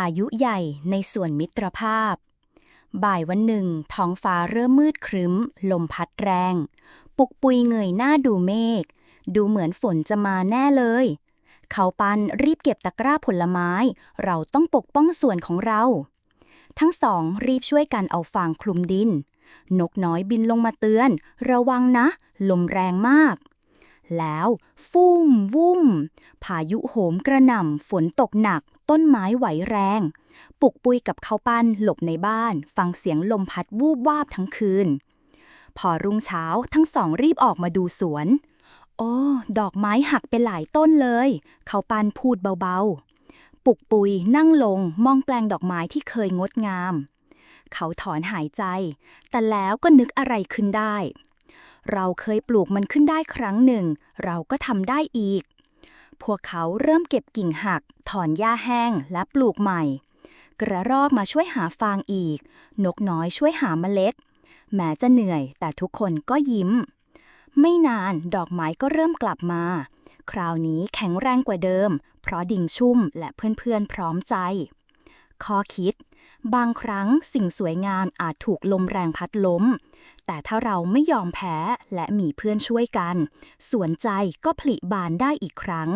ายุใหญ่ในส่วนมิตรภาพ บ่ายวันหนึ่ง ท้องฟ้าเริ่มมืดครึ้ม ลมพัดแรง ปุกปุยเงยหน้าดูเมฆ ดูเหมือนฝนจะมาแน่เลย เขาปันรีบเก็บตะกร้าผลไม้ เราต้องปกป้องส่วนของเรา ทั้งสองรีบช่วยกันเอาฟางคลุมดิน นกน้อยบินลงมาเตือน ระวังนะ ลมแรงมาก แล้วฟุ่มวุ่ม พายุโหมกระหน่ำฝนตกหนัก ต้นไม้ไหวแรง ปุกปุยกับเขาปั้นหลบในบ้าน ฟังเสียงลมพัดวูบวาบทั้งคืน พอรุ่งเช้าทั้งสองรีบออกมาดูสวน โอ้ ดอกไม้หักไปหลายต้นเลยเขาปันพูดเบาๆ ปุกปุยนั่งลงมองแปลงดอกไม้ที่เคยงดงาม เขาถอนหายใจ แต่แล้วก็นึกอะไรขึ้นได้ เราเคยปลูกมันขึ้นได้ครั้งหนึ่ง เราก็ทำได้อีก พวกเขาเริ่มเก็บกิ่งหัก ถอนหญ้าแห้งและปลูกใหม่ กระรอกมาช่วยหาฟางอีก นกน้อยช่วยหาเมล็ด แม้จะเหนื่อยแต่ทุกคนก็ยิ้ม ไม่นานดอกไม้ก็เริ่มกลับมา คราวนี้แข็งแรงกว่าเดิม เพราะดิ่งชุ่มและเพื่อนๆพร้อมใจ ข้อคิด บางครั้งสิ่งสวยงามอาจถูกลมแรงพัดล้ม แต่ถ้าเราไม่ยอมแพ้และมีเพื่อนช่วยกัน สวนใจก็ผลิบานได้อีกครั้ง